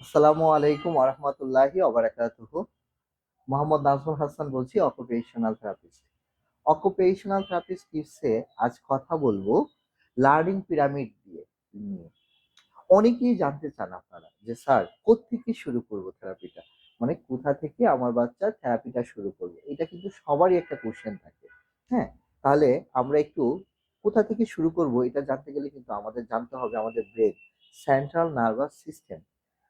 আসসালামু আলাইকুম আরহামতুল্লাহি মোহাম্মদ নাজমুল হাসান বলছি অকুপেশনাল থেরাপিস্ট অকুপেশনাল থেরাপিস্ট টিপসে আজ কথা বলব লার্নিং পিরামিড দিয়ে নিয়ে। অনেকেই জানতে চান আপনারা যে, স্যার, কোত্থেকে শুরু করব থেরাপিটা মানে কোথা থেকে আমার বাচ্চার থেরাপিটা শুরু করবে? এটা কিন্তু সবারই একটা কোশ্চেন থাকে। হ্যাঁ তাহলে আমরা একটু কোথা থেকে শুরু করব এটা জানতে গেলে কিন্তু আমাদের জানতে হবে আমাদের ব্রেন সেন্ট্রাল নার্ভাস সিস্টেম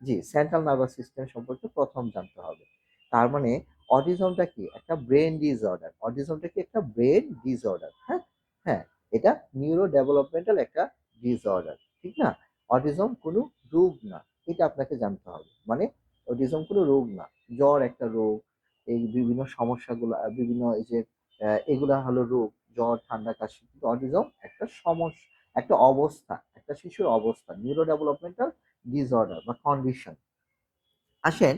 জি সেন্ট্রাল নার্ভাস সিস্টেম সম্পর্কে প্রথম জানতে হবে। তার মানে অটিজমটা কি? একটা ব্রেন ডিসঅর্ডার অটিজমটা কি একটা ব্রেন ডিসঅর্ডার হ্যাঁ হ্যাঁ এটা নিউরো ডেভেলপমেন্টাল একটা ডিসঅর্ডার ঠিক না? অটিজম কোনো রোগ না, এটা আপনাকে জানতে হবে। মানে অটিজম কোনো রোগ না, জ্বর একটা রোগ, এই বিভিন্ন সমস্যাগুলো বিভিন্ন এই যে এগুলা হলো রোগ, জ্বর, ঠান্ডা, কাশি, কিন্তু অটিজম একটা সমস্যা একটা অবস্থা, একটা শিশুর অবস্থা নিউরো ডেভেলপমেন্টাল ডিসঅর্ডার বা কন্ডিশন আসেন,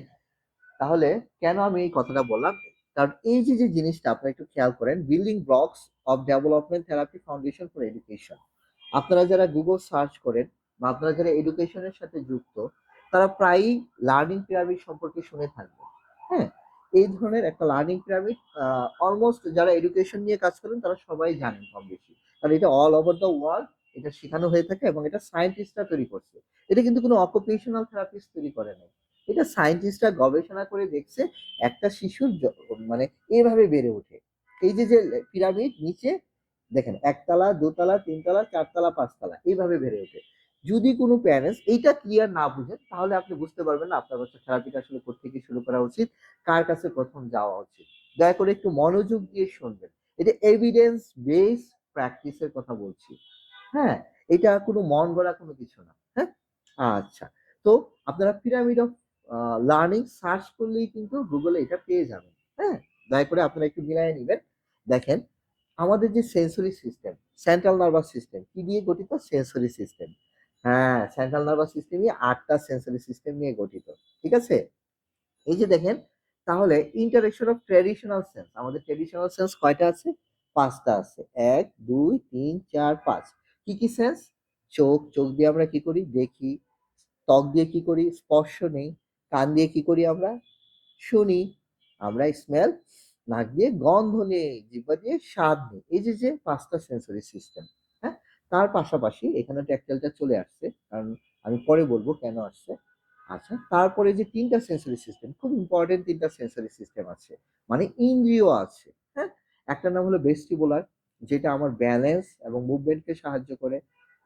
তাহলে কেন আমি এই কথাটা বললাম? কারণ এই যে যে জিনিসটা আপনারা একটু খেয়াল করেন building blocks of development therapy foundation for education আপনারা যারা গুগল সার্চ করেন বা আপনারা যারা এডুকেশনের সাথে যুক্ত, তারা প্রায়ই লার্নিং পিরামিড সম্পর্কে শুনে থাকবেন। হ্যাঁ? এই ধরনের একটা লার্নিং পিরামিড অলমোস্ট যারা এডুকেশন নিয়ে কাজ করেন, তারা সবাই জানেন কম বেশি কারণ এটা অল ওভার দ্য ওয়ার্ল্ড এটা শেখানো হয়ে থাকে এবং এটা সায়েন্টিস্টরা তৈরি করছে। এটা কিন্তু কোনো অকুপেশনাল থেরাপিস্ট তৈরি করে নাই। এটা সায়েন্টিস্টরা গবেষণা করে দেখছে একটা শিশুর মানে এভাবে বেড়ে ওঠে। এই যে যে পিরামিড নিচে, দেখেন, একতলা, দোতলা, তিনতলা, চারতলা, পাঁচতলা, এইভাবে বেড়ে ওঠে। যদি কোনো প্যারেন্টস এইটা ক্লিয়ার না বুঝেন তাহলে আপনি বুঝতে পারবেন না আপনার বাচ্চা থেরাপিটা আসলে কোথেকে শুরু করা উচিত, কার কাছে প্রথম যাওয়া উচিত। দয়া করে একটু মনোযোগ দিয়ে শুনবেন। এটা এভিডেন্স বেস প্র্যাকটিসের কথা বলছি। হ্যাঁ এটা কোনো মন গড়া কোনো কিছু না হ্যাঁ? আচ্ছা তো আপনারা পিরামিড অফ লার্নিং সার্চ করলেই কিন্তু গুগলে এটা পেয়ে যাবেন হ্যাঁ? দয়া করে আপনারা একটু মিলাই নেবেন। দেখেন, আমাদের যে sensory system central nervous system কি দিয়ে গঠিত? সেন্সরি সিস্টেম হ্যাঁ সেন্ট্রাল নার্ভাস সিস্টেমই আটটা সেন্সরি সিস্টেম নিয়ে গঠিত, ঠিক আছে? এই যে দেখেন, তাহলে ইন্টারেকশন অফ ট্র্যাডিশনাল সেন্স আমাদের ট্র্যাডিশনাল সেন্স কয়টা আছে? পাঁচটা আছে, এক, দুই, তিন, চার, পাঁচ। কি কি সেন্স চোখ চোখ দিয়ে আমরা কি করি? দেখি। ত্বক দিয়ে কি করি? স্পর্শ নেই। কান দিয়ে কি করি আমরা? শুনি। আমরা স্মেল নাক দিয়ে গন্ধ নেই, জিহ্বা দিয়ে স্বাদ নেই। এই যে যে পাঁচটা সেন্সরি সিস্টেম হ্যাঁ? তার পাশাপাশি এখানে ট্যাকটাইলটা চলে আসছে, কারণ আমি পরে বলব কেন আসছে। আচ্ছা তারপরে যে তিনটা সেন্সরি সিস্টেম খুব ইম্পর্টেন্ট তিনটা সেন্সরি সিস্টেম আছে। মানে ইন্দ্রিয় আছে হ্যাঁ? একটা নাম হলো ভেস্টিবুলার যেটা আমার ব্যালেন্স এবং মুভমেন্টকে সাহায্য করে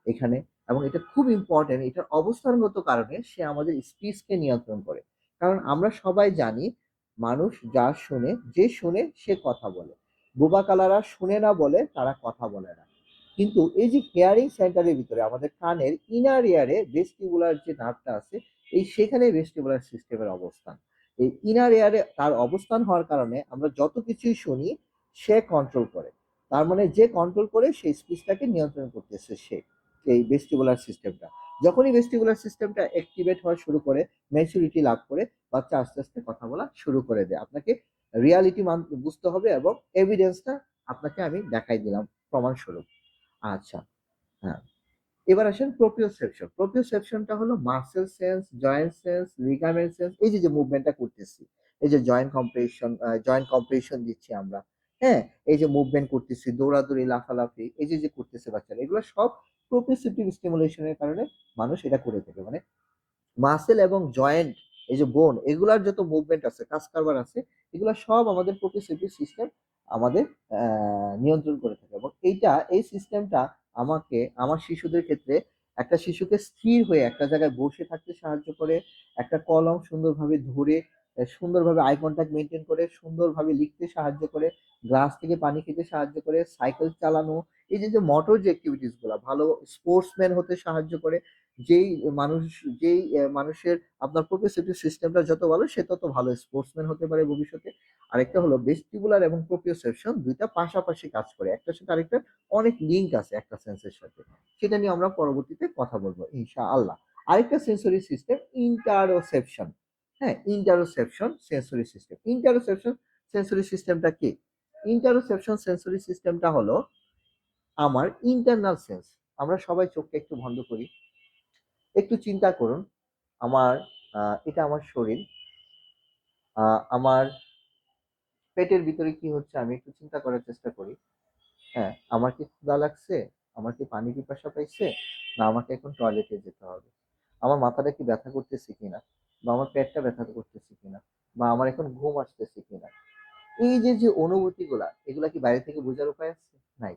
এখানে এবং এটা খুব ইম্পর্টেন্ট এটার অবস্থানগত কারণে সে আমাদের স্পিচকে নিয়ন্ত্রণ করে। কারণ আমরা সবাই জানি মানুষ যা শুনে, যে শুনে সে কথা বলে। বোবা কালারা শুনে না বলে তারা কথা বলে না। কিন্তু এই যে হিয়ারিং সেন্টারের ভিতরে আমাদের কানের ইনার ইয়ারে ভেস্টিবুলার যে নার্ভটা আছে, এই সেখানে ভেস্টিবুলার সিস্টেমের অবস্থান। এই ইনার এয়ারে তার অবস্থান হওয়ার কারণে আমরা যত কিছুই শুনি, সে কন্ট্রোল করে। তার মানে যে কন্ট্রোল করে সেই স্পিচটাকে নিয়ন্ত্রণ করতেছে সে, এই ভেস্টিবুলার সিস্টেমটা যখনই ভেস্টিবুলার সিস্টেমটা অ্যাক্টিভেট হওয়া শুরু করে ম্যাচুরিটি লাভ করে, বাচ্চা আস্তে আস্তে কথা বলা শুরু করে দেয়। আপনাকে রিয়ালিটি মান বুঝতে হবে এবং এভিডেন্সটা আপনাকে আমি দেখাই দিলাম প্রমাণস্বরূপ। আচ্ছা হ্যাঁ। এবার আসেন প্রোপ্রিওসেপশন প্রোপ্রিওসেপশনটা হলো muscle sense joint sense ligament sense এই যে যে মুভমেন্টটা করতেছি, এই যে জয়েন্ট কম্প্রেশন জয়েন্ট কম্প্রেশন দিচ্ছি আমরা। হ্যাঁ এই যে মুভমেন্ট করতেছি, দৌড়াদৌড়ি, লাফালাফি, এই যে যে করতেছে বাচ্চারা, এগুলো সব প্রোপ্রিওসেপটিভ স্টিমুলেশনের কারণে মানুষ এটা করে থাকে। মানে মাসেল এবং জয়েন্ট এই যে বোন এগুলার যত মুভমেন্ট আছে, কাজ কারবার আছে, এগুলা সব আমাদের প্রোপ্রিওসেপটিভ সিস্টেম আমাদের নিয়ন্ত্রণ করে থাকে। এবং এইটা, এই সিস্টেমটা আমাকে, আমার শিশুদের ক্ষেত্রে একটা শিশুকে স্থির হয়ে একটা জায়গায় বসে থাকতে সাহায্য করে, একটা কলম সুন্দরভাবে ধরে সুন্দরভাবে আই কন্ট্যাক্ট মেনটেন করে, সুন্দরভাবে লিখতে সাহায্য করে গ্লাস থেকে পানি খেতে সাহায্য করে সাইকেল চালানো, এই যে যে মোটর যে অ্যাক্টিভিটিসগুলা, ভালো স্পোর্টসম্যান হতে সাহায্য করে, যেই মানুষ, যেই মানুষের আপনার প্রোপ্রিওসেপটিভ সিস্টেমটা যত ভালো, সে তত ভালো স্পোর্টসম্যান হতে পারে ভবিষ্যতে। আরেকটা হলো ভেস্টিবুলার এবং প্রোপ্রিওসেপশন দুইটা পাশাপাশি কাজ করে, একটার সাথে আরেকটা অনেক লিঙ্ক আছে একটা সেন্সের সাথে। সেটা নিয়ে আমরা পরবর্তীতে কথা বলব, ইনশাআল্লাহ। আরেকটা সেন্সরি সিস্টেম ইন্টারোসেপশন হ্যাঁ interoception sensory system interoception sensory সিস্টেমটা কি? ইন্টারোসেপশন সেন্সরি সিস্টেমটা হলো আমার ইন্টারনাল সেন্স আমরা সবাই চোখকে একটু বন্ধ করি। একটু চিন্তা করুন। আমার এটা আমার শরীর। আমার পেটের ভিতরে কি হচ্ছে আমি একটু চিন্তা করার চেষ্টা করি। হ্যাঁ আমার কি ক্ষুধা লাগছে? আমার কি পানি পিপাসা পাইছে? না, আমাকে এখন টয়লেটে যেতে হবে। আমার মাথাটা কি ব্যথা করতেছে কিনা? বা আমার পেটটা ব্যথা করতেছে কিনা, বা আমার এখন ঘুম আসতেছে কিনা। এই যে যে অনুভূতিগুলা, এগুলা কি বাইরে থেকে বোঝার উপায় আছে? নাই।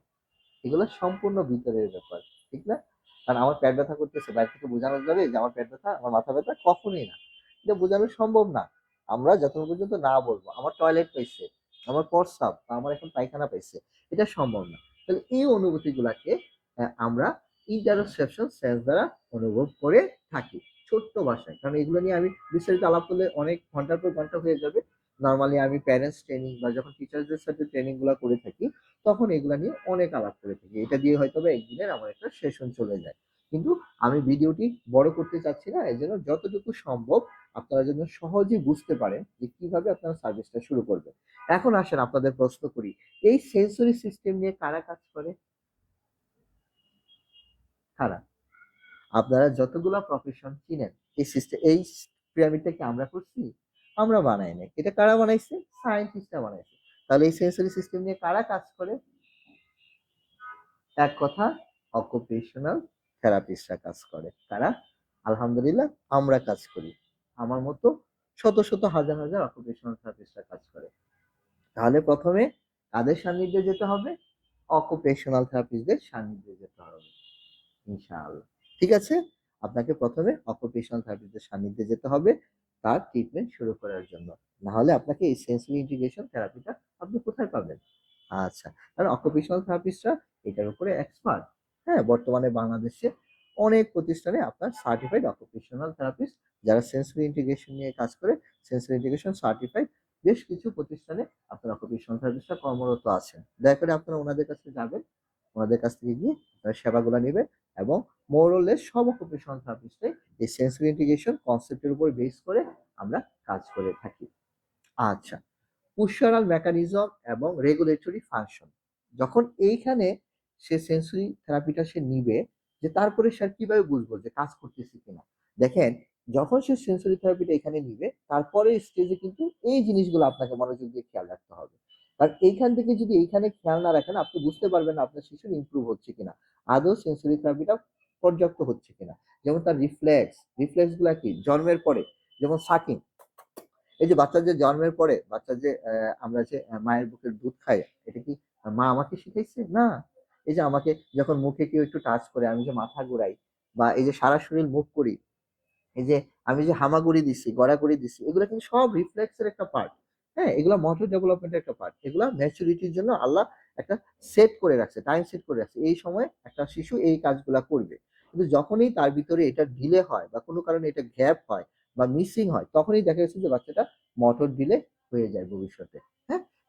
এগুলো সম্পূর্ণ ভিতরের ব্যাপার, ঠিক না? কারণ আমার পেট ব্যথা করতেছে, বাইরে থেকে বোঝানো যাবে যে আমার পেট ব্যথা, আমার মাথা ব্যথা কখনোই না। এটা বোঝানো সম্ভব না। আমরা যতক্ষণ পর্যন্ত না বলব, আমার টয়লেট পাইছে, আমার প্রস্রাব বা আমার এখন পায়খানা পাইছে, এটা সম্ভব না। তাহলে এই অনুভূতিগুলাকে আমরা ইন্টারসেপশন সেন্স দ্বারা অনুভব করে থাকি। ছোট্ট ভাষায় কারণ এগুলো নিয়ে আমি বিস্তারিত আলাপ করলে অনেক ঘণ্টার পর ঘণ্টা হয়ে যাবে। নর্মালি আমি প্যারেন্টস ট্রেনিং বা যখন টিচারদের সাথে ট্রেনিংগুলো করে থাকি, তখন এগুলা নিয়ে অনেক আলাপ করে থাকি। এটা দিয়ে হয়তো একদিনের আমার একটা সেশন চলে যায়। কিন্তু আমি ভিডিওটি বড় করতে চাচ্ছি না। এই জন্য যতটুকু সম্ভব আপনারা যেন সহজেই বুঝতে পারেন যে কীভাবে আপনারা সার্ভিসটা শুরু করবেন। এখন আসেন আপনাদের প্রশ্ন করি, এই সেন্সরি সিস্টেম নিয়ে কারা কাজ করে? কারা? আপনারা যতগুলা প্রফেশন চিনেন, এই সিস্টেম এই পিরামিডটা কি আমরা করছি আমরা বানাই নাই। এটা কারা বানাইছে? সায়েন্টিস্টরা বানাইছে। তাহলে এই সেন্সরি সিস্টেম নিয়ে কারা কাজ করে? এক কথা অকুপেশনাল থেরাপিস্টরা কাজ করে। কারা? আলহামদুলিল্লাহ, আমরা কাজ করি। আমার মতো শত শত হাজার হাজার অকুপেশনাল থেরাপিস্টরা কাজ করে। তাহলে প্রথমে কাদের সান্নিধ্যে যেতে হবে অকুপেশনাল থেরাপিস্টদের সান্নিধ্যে যেতে হবে। ইনশাআল্লাহ। ঠিক আছে? আপনাকে প্রথমে অকুপেশনাল থেরাপিস্টদের সান্নিধ্যে যেতে হবে, তার ট্রিটমেন্ট শুরু করার জন্য। না হলে আপনাকে এই সেন্সরি ইন্টিগ্রেশন থেরাপিটা আপনি কোথায় পাবেন? আচ্ছা কারণ অকুপেশনাল থেরাপিস্টরা এটার উপরে এক্সপার্ট হ্যাঁ বর্তমানে বাংলাদেশে অনেক প্রতিষ্ঠানে আপনার সার্টিফাইড অকুপেশনাল থেরাপিস্ট যারা সেন্সরি ইন্টিগ্রেশন নিয়ে কাজ করে সেন্সরি ইন্টিগ্রেশন সার্টিফাইড বেশ কিছু প্রতিষ্ঠানে আপনার অকুপেশনাল থেরাপিস্টরা কর্মরত আছেন। দয়া করে আপনারা ওনাদের কাছে যাবেন, ওনাদের কাছ থেকে গিয়ে সেবাগুলো নেবেন এবং মোরলেস সব অকুপেশনাল থেরাপিস্টে এই সেন্সরি ইন্টিগ্রেশন কনসেপ্টের উপর বেস করে আমরা কাজ করে থাকি। আচ্ছা পুশারাল মেকানিজম এবং রেগুলেটরি ফাংশন যখন এইখানে সে সেন্সরি থেরাপিটা সে নিবে, যে তারপরে সে আর কীভাবে বুঝব যে কাজ করতেছে কিনা? দেখেন, যখন সে সেন্সরি থেরাপিটা এখানে নিবে, তারপরে স্টেজে কিন্তু এই জিনিসগুলো আপনাকে মনোযোগ দিয়ে খেয়াল রাখতে হবে। কারণ এইখান থেকে যদি এইখানে খেয়াল না রাখেন, আপনি বুঝতে পারবেন আপনার শিশুর ইমপ্রুভ হচ্ছে কিনা। আদৌ সেন্সরি থেরাপিটা পর্যাপ্ত হচ্ছে কিনা। যেমন তার রিফ্লেক্স রিফ্লেক্সগুলা কি? জন্মের পরে। যেমন সাকিং এই যে বাচ্চার যে জন্মের পরে বাচ্চার যে আমরা যে মায়ের বুকের দুধ খাই, এটা কি মা আমাকে শিখাইছে? না। এই যে আমাকে যখন মুখে কেউ একটু টাচ করে, আমি যে মাথা ঘুরাই বা এই যে সারা শরীর মুভ করি, এই যে আমি যে হামাগুড়ি দিছি, গড়াগড়ি দিছি, এগুলো কিন্তু সব রিফ্লেক্সের একটা পার্ট হ্যাঁ এগুলো মোটর ডেভেলপমেন্টের একটা পার্ট এগুলো ম্যাচুরিটির জন্য আল্লাহ একটা সেট করে রাখছে টাইম সেট করে রাখছে। এই সময় একটা শিশু এই কাজগুলা করবে। কিন্তু যখনই তার ভিতরে এটা ঢিলে হয় বা কোনো কারণে এটা গ্যাপ হয় বা মিসিং হয়, তখনই দেখা যাচ্ছে যে বাচ্চাটা মটর দিলে হয়ে যায় ভবিষ্যতে।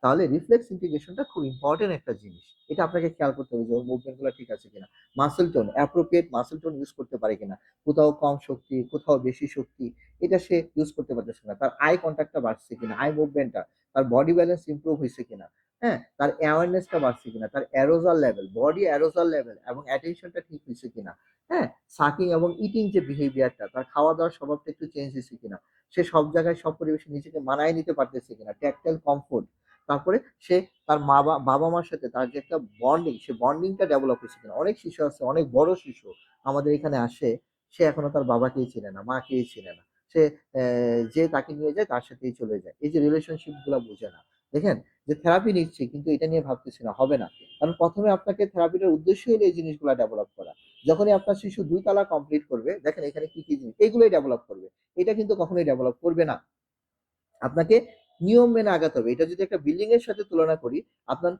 তাহলে রিফ্লেক্স ইন্টিগ্রেশনটা খুব ইম্পর্টেন্ট একটা জিনিস। এটা আপনাকে খেয়াল করতে হবে যে ওর মুভমেন্টগুলো ঠিক আছে কিনা। Muscle tone appropriate muscle tone use করতে পারে কিনা। কোথাও কম শক্তি, কোথাও বেশি শক্তি, এটা সে ইউজ করতে পারতেছে না তার আই কন্ট্যাক্টটা বাড়ছে কিনা আই মুভমেন্টটা তার বডি ব্যালেন্স ইমপ্রুভ হয়েছে কিনা। হ্যাঁ তার অ্যাওয়ারনেসটা বাড়ছে কিনা, তার arousal level body arousal level এবং অ্যাটেনশনটা ঠিক হয়েছে কিনা। হ্যাঁ সাকিং এবং ইটিং যে বিহেভিয়ারটা তার খাওয়া দাওয়ার স্বভাবটা একটু চেঞ্জ হয়েছে কিনা। সে সব জায়গায়, সব পরিবেশে নিজেকে মানায় নিতে পারতেছে কিনা। ট্যাকটাইল কমফোর্ট তারপরে সে তার মা বাবা মার সাথে তার যে একটা বন্ডিং সে বন্ডিংটা ডেভেলপ হয়েছে কিনা। অনেক শিশু আছে, অনেক বড় শিশু আমাদের এখানে আসে, সে এখনও তার বাবাকেই চিনে না, মাকেই চিনে না। সে যে তাকে নিয়ে যায়, তার সাথেই চলে যায়। এই যে রিলেশনশিপগুলা বোঝে না। দেখেন যে থেরাপি নিচ্ছে, কিন্তু এটা নিয়ে ভাবতেছি না, হবে না। কারণ প্রথমে আপনাকে থেরাপিটার উদ্দেশ্য হলো এই জিনিসগুলো ডেভেলপ করা। যখনই আপনার শিশু দুই তালা কমপ্লিট করবে, দেখেন এখানে কি কি জিনিস, এগুলোই ডেভেলপ করবে। এটা কিন্তু কখনোই ডেভেলপ করবে না। আপনাকে নিয়ম মেনে আগাতে হবে। এটা যদি একটা বিল্ডিং এর সাথে তুলনা করি, আপনার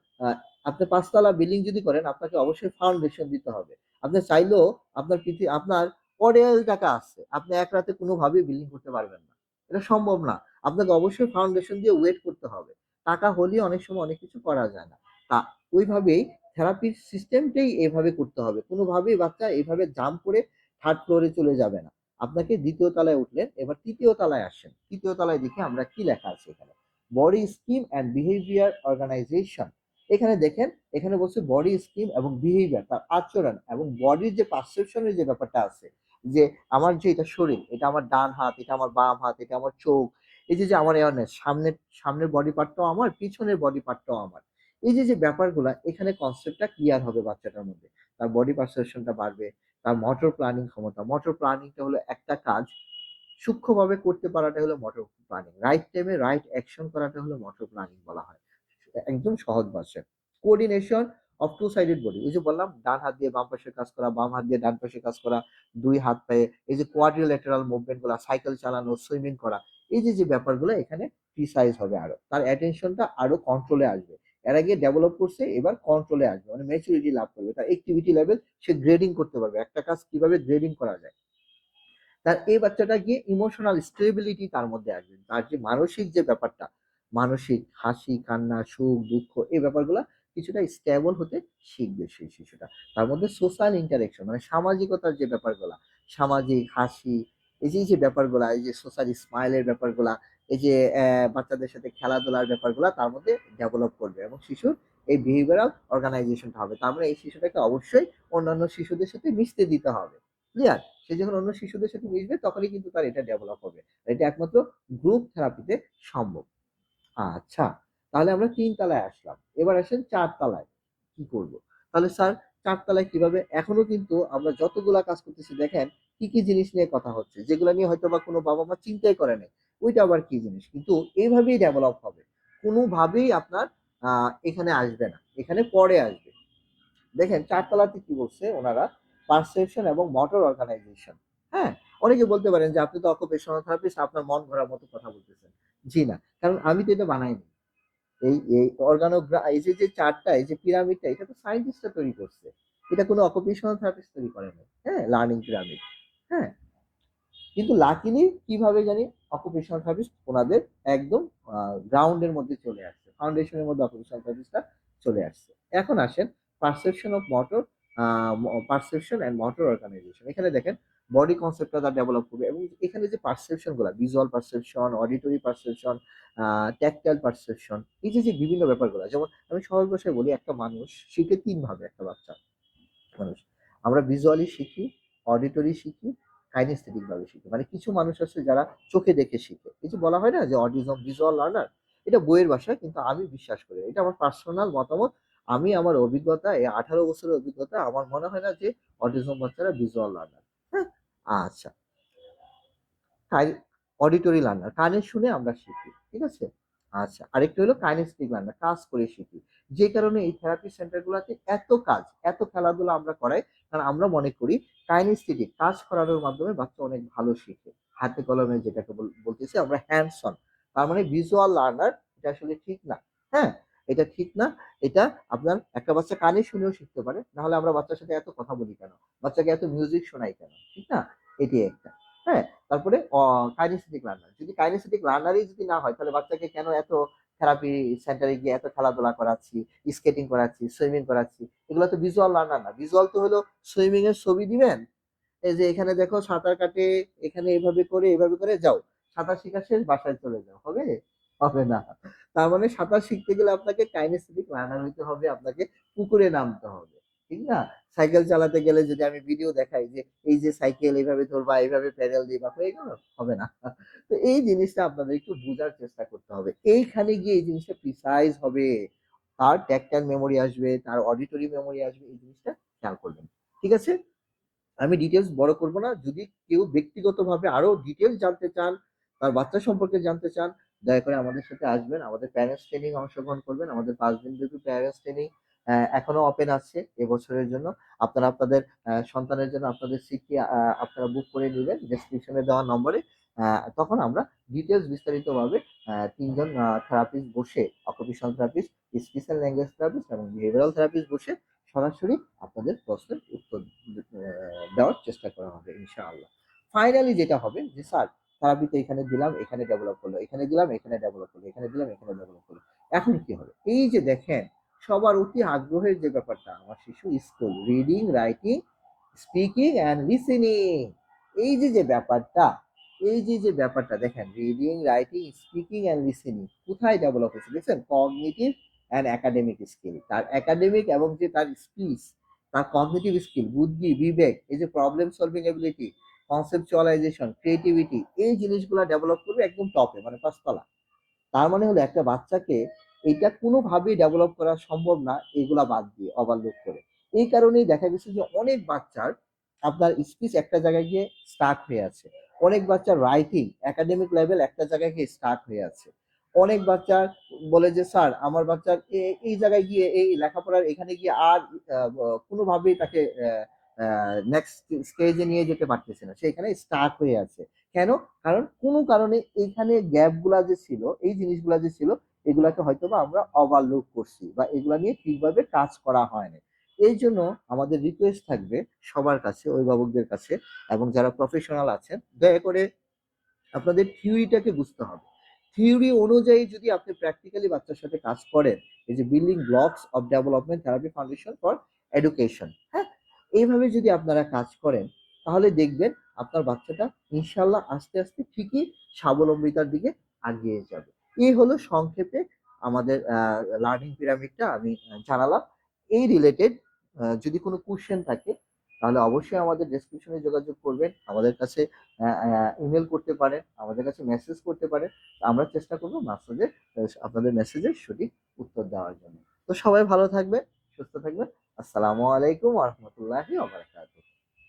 আপনি পাঁচতলা বিল্ডিং যদি করেন, আপনাকে অবশ্যই ফাউন্ডেশন দিতে হবে। আপনি চাইলেও আপনার পৃথিবী আপনার পরের টাকা আছে। আপনি এক রাতে কোনোভাবেই বিল্ডিং করতে পারবেন না। এটা সম্ভব না। আপনাকে অবশ্যই ফাউন্ডেশন দিয়ে ওয়েট করতে হবে। টাকা হলেও অনেক সময় অনেক কিছু করা যায় না। তা ওইভাবেই থেরাপির সিস্টেমটাই এভাবে করতে হবে। কোনোভাবেই বাচ্চা এইভাবে জাম্প করে থার্ড ফ্লোরে চলে যাবে না। আপনাকে দ্বিতীয় তলায় উঠলেন, এবার তৃতীয় তলায় আসেন। তৃতীয় তলায় দেখে আমরা কি লেখা আছে এখানে। Body scheme and behaviour organisation এখানে দেখেন, এখানে বলছে বডি স্কিম এবং বিহেভিয়ার তার আচরণ এবং বডির যে পারসেপশনের যে ব্যাপারটা আছে, যে আমার যে এটা শরীর, এটা আমার ডান হাত, এটা আমার বাম হাত, এটা আমার চোখ, এই যে যে আমার অ্যাওয়ারনেস সামনের সামনের বডি পার্টটাও আমার, পিছনের বডি পার্টটাও আমার, এই যে যে ব্যাপারগুলা, এখানে কনসেপ্টটা ক্লিয়ার হবে বাচ্চাটার মধ্যে। তার বডি পারসেপশনটা বাড়বে, তার মোটর প্ল্যানিং ক্ষমতা মোটর প্ল্যানিংটা হলো একটা কাজ সূক্ষ্মভাবে করতে পারাটা হলো মোটর প্ল্যানিং রাইট টাইমে রাইট অ্যাকশন করাটা হলো মোটর প্ল্যানিং বলা হয়। একদম সহজ ভাষায়। Coordination of two sided body এই যে বললাম, ডান হাত দিয়ে বাম পাশে কাজ করা, বাম হাত দিয়ে ডান পাশে কাজ করা, দুই হাত পায়ে এই যে কোয়াড্রিলেটারাল মুভমেন্টগুলা সাইকেল চালানো সুইমিং করা, এই যে যে ব্যাপারগুলো এখানে প্রিসাইজ হবে আরও। তার অ্যাটেনশনটা আরও কন্ট্রোলে আসবে। এর আগে ডেভেলপ করছে, এবার কন্ট্রোলে আসবে। মানে ম্যাচুরিটি লাভ করবে। তার অ্যাক্টিভিটি লেভেল সে গ্রেডিং করতে পারবে। একটা কাজ কীভাবে গ্রেডিং করা যায়? তার এই বাচ্চাটা গিয়ে ইমোশনাল স্টেবিলিটি তার মধ্যে আসবে। তার যে মানসিক যে ব্যাপারটা, মানসিক হাসি, কান্না, সুখ, দুঃখ, এই ব্যাপারগুলো কিছুটা স্টেবল হতে শিখবে সেই শিশুটা। তার মধ্যে সোশ্যাল ইন্টারেকশন মানে সামাজিকতার যে ব্যাপারগুলা, সামাজিক হাসি, এই যে যে ব্যাপারগুলা, এই যে সোশ্যাল স্মাইলের ব্যাপারগুলা, এই যে বাচ্চাদের সাথে খেলাধুলার ব্যাপারগুলা তার মধ্যে ডেভেলপ করবে এবং শিশুর এই বিহেভিয়ারাল অর্গানাইজেশনটা হবে। তার মানে এই শিশুটাকে অবশ্যই অন্যান্য শিশুদের সাথে মিশতে দিতে হবে। ক্লিয়ার সে যখন অন্য শিশুদের সাথে মিশবে, তখনই কিন্তু তার এটা ডেভেলপ হবে। এটা একমাত্র গ্রুপ থেরাপিতে সম্ভব। আচ্ছা তাহলে আমরা তিন তলায় আসলাম। এবার আসেন চার তলায়। কি করব? তাহলে স্যার, চার তলায় কীভাবে? এখনও কিন্তু আমরা যতগুলা কাজ করতেছি, দেখেন কি কি জিনিস নিয়ে কথা হচ্ছে, যেগুলো নিয়ে হয়তো বা কোনো বাবা মা চিন্তাই করে নাই। ওইটা আবার কি জিনিস? কিন্তু এইভাবেই ডেভেলপ হবে। কোনোভাবেই আপনার এখানে আসবে না। এখানে পরে আসবে। দেখেন চারতলাতে কি বলছে, ওনারা পারসেপশন এবং মোটর অর্গানাইজেশন হ্যাঁ? অনেকে বলতে পারেন যে, আপনি তো অকুপেশনাল থেরাপিস্ট আপনার মন ঘোরার মতো কথা বলতেছেন। জি না, কারণ আমি তো এটা বানাইনি। এই এই অর্গানোগ্রাম এই যে যে চারটা, এই যে পিরামিডটা এটা তো সায়েন্টিস্টরা তৈরি করছে। এটা কোনো অকুপেশনাল থেরাপিস্ট তৈরি করে নাই। হ্যাঁ? লার্নিং পিরামিড হ্যাঁ? কিন্তু লাকিলি কীভাবে জানি অকুপেশনাল থেরাপিস্ট ওনাদের একদম গ্রাউন্ডের মধ্যে চলে আসছে। ফাউন্ডেশনের মধ্যে অকুপেশনাল থেরাপিস্টটা চলে আসছে। এখন আসেন perception of motor perception and motor organisation এখানে দেখেন বডি কনসেপ্টটা তার ডেভেলপ করবে এবং এখানে যে পারসেপশনগুলা visual perception auditory perception tactile perception এই যে যে বিভিন্ন ব্যাপারগুলো, যেমন আমি সহজ ভাষায় বলি, একটা মানুষ শিখে তিন ভাবে একটা বাচ্চা মানুষ। আমরা ভিজুয়ালি শিখি অডিটরি শিখি কাইনেস্থেটিক ভাবে শিখি। মানে কিছু মানুষ আছে যারা চোখে দেখে শিখে। যে বলা হয় না যে অডিজম ভিজুয়াল লার্নার এটা বইয়ের ভাষায়, কিন্তু আমি বিশ্বাস করি। এটা আমার পার্সোনাল মতামত। আমি আমার অভিজ্ঞতা এই আঠারো বছরের অভিজ্ঞতা আমার মনে হয় না যে অটিজম বাচ্চারা ভিজুয়াল লার্নার হ্যাঁ? আচ্ছা। অডিটরি লার্নার কানে শুনে আমরা শিখি, ঠিক আছে? আচ্ছা আরেকটা হলো কাইনেস্টিক লার্নার কাজ করে শিখি। যে কারণে এই থেরাপি সেন্টারগুলোতে এত কাজ, এত খেলাধুলা আমরা করাই, কারণ আমরা মনে করি কাইনেস্থেটিক কাজ করানোর মাধ্যমে বাচ্চা অনেক ভালো শিখে। হাতে কলমে যেটাকে বল- বলতেছি আমরা হ্যান্ডসন তার মানে ভিজুয়াল লার্নার এটা আসলে ঠিক না হ্যাঁ? এটা ঠিক না, এটা আপনার একটা বাচ্চা কানে শুনেও শিখতে পারে, নাহলে আমরা বাচ্চার সাথে এত কথা বলি কেন? বাচ্চাকে এত মিউজিক শোনাই কেন? ঠিক না? এটি একটা হ্যাঁ? তারপরে কাইনেস্থেটিক লার্নার যদি কাইনেস্থেটিক লার্নারই যদি না হয়, তাহলে বাচ্চাকে কেন এত থেরাপি সেন্টারে গিয়ে এত খেলাধুলা করাচ্ছি স্কেটিং করাচ্ছি সুইমিং করাচ্ছি? এগুলো তো ভিজুয়াল লার্নার না ভিজুয়াল তো হলো সুইমিং এর ছবি দিবেন। এই যে এখানে দেখো সাঁতার কাটে, এখানে এভাবে করে এভাবে করে, যাও, সাঁতার শেখা শেষ, বাসায় চলে যাও, হবে? হবে না। তার মানে সাঁতার শিখতে গেলে আপনাকে কাইনেস্থেটিক লার্নার হইতে হবে, আপনাকে পুকুরে নামতে হবে, ঠিক না? সাইকেল চালাতে গেলে যদি আমি ভিডিও দেখাই যে এই যে সাইকেল এইভাবে ধরবা, এইভাবে প্যাডেল দিবা হয়ে গেল, হবে না। তো এই জিনিসটা আপনাদের একটু বোঝার চেষ্টা করতে হবে। এইখানে গিয়ে এই জিনিসটা প্রিসাইজ হবে। তার ট্যাকটাইল মেমোরি আসবে, তার অডিটরি মেমোরি আসবে, এই জিনিসটা খেয়াল করবেন, ঠিক আছে? আমি ডিটেলস বড় করব না। যদি কেউ ব্যক্তিগতভাবে আরও ডিটেলস জানতে চান, তার বাচ্চা সম্পর্কে জানতে চান দয়া করে আমাদের সাথে আসবেন, আমাদের প্যারেন্টস ট্রেনিং অংশগ্রহণ করবেন, আমাদের পাঁচ দিন ব্যাপী প্যারেন্টস ট্রেনিং এখনও ওপেন আছে এবছরের জন্য। আপনারা আপনাদের সন্তানের জন্য আপনাদের সিটটি আপনারা বুক করে নেবেন ডেসক্রিপশনে দেওয়া নম্বরে। তখন আমরা ডিটেলস বিস্তারিতভাবে তিনজন থেরাপিস্ট বসে occupational therapist special language therapist এবং বিহেভিয়ারাল থেরাপিস্ট বসে সরাসরি আপনাদের প্রশ্নের উত্তর দেওয়ার চেষ্টা করা হবে, ইনশাআল্লাহ। ফাইনালি যেটা হবে, যে স্যার থেরাপিতে এখানে দিলাম, এখানে ডেভেলপ করল, এখানে দিলাম, এখানে ডেভেলপ করল, এখানে দিলাম, এখানে ডেভেলপ করল। এখন কি হবে? এই যে দেখেন, সবার অতি আগ্রহের যে ব্যাপারটা, আমার শিশু school reading writing speaking and listening এই যে যে ব্যাপারটা, এই যে যে ব্যাপারটা, দেখেন reading writing speaking and listening কোথায় ডেভেলপ হয়েছে? দেখছেন কগনিটিভ অ্যান্ড একাডেমিক স্কিল তার একাডেমিক এবং যে তার স্কিলস তার কগনিটিভ স্কিল বুদ্ধি, বিবেক, এই যে problem solving ability conceptualization creativity এই জিনিসগুলো ডেভেলপ করবে একদম টপে মানে পাঁচতলা। তার মানে হলো একটা বাচ্চাকে এটা কোনোভাবেই ডেভেলপ করা সম্ভব না, এগুলা বাদ দিয়ে ওভারলোড করে। এই কারণেই দেখা গেছে যে অনেক বাচ্চার আপনার স্পিচ একটা জায়গায় গিয়ে স্টার্ট হয়ে আছে। অনেক বাচ্চার রাইটিং একাডেমিক লেভেল একটা জায়গায় গিয়ে স্টার্ট হয়ে আছে। অনেক বাচ্চার বলে যে, স্যার, আমার বাচ্চার এই জায়গায় গিয়ে এই লেখাপড়ার এখানে গিয়ে আর কোনোভাবেই তাকে নেক্সট স্টেজে নিয়ে যেতে পারতেছে না। সেখানে স্টার্ট হয়ে আছে। কেন? কারণ কোনো কারণে এইখানে গ্যাপগুলা যে ছিল, এই জিনিসগুলা যে ছিল, এগুলাকে হয়তো বা আমরা ওভারলুক করছি বা এগুলা নিয়ে ঠিকভাবে কাজ করা হয়নি এই জন্য আমাদের রিকোয়েস্ট থাকবে সবার কাছে, অভিভাবকদের কাছে এবং যারা প্রফেশনাল আছেন, দয়া করে আপনাদের থিওরিটাকে বুঝতে হবে। থিওরি অনুযায়ী যদি আপনি প্র্যাকটিক্যালি বাচ্চার সাথে কাজ করেন, এই যে building blocks of development therapy foundation for education হ্যাঁ? এইভাবে যদি আপনারা কাজ করেন, তাহলে দেখবেন আপনার বাচ্চাটা ইনশাল্লাহ আস্তে আস্তে ঠিকই স্বাবলম্বিতার দিকে আগিয়ে যাবে। এই হলো সংক্ষেপে আমাদের লার্নিং পিরামিডটা আমি জানালাম। এই রিলেটেড যদি কোনো কোশ্চেন থাকে, তাহলে অবশ্যই আমাদের ডেসক্রিপশনে যোগাযোগ করবেন। আমাদের কাছে ইমেল করতে পারেন, আমাদের কাছে মেসেজ করতে পারেন। আমরা চেষ্টা করব মেসেজে আপনাদের মেসেজের সঠিক উত্তর দেওয়ার জন্য। তো সবাই ভালো থাকবে সুস্থ থাকবেন। আসসালামু আলাইকুম আহমতুল্লাহি ওবরাকাতুহ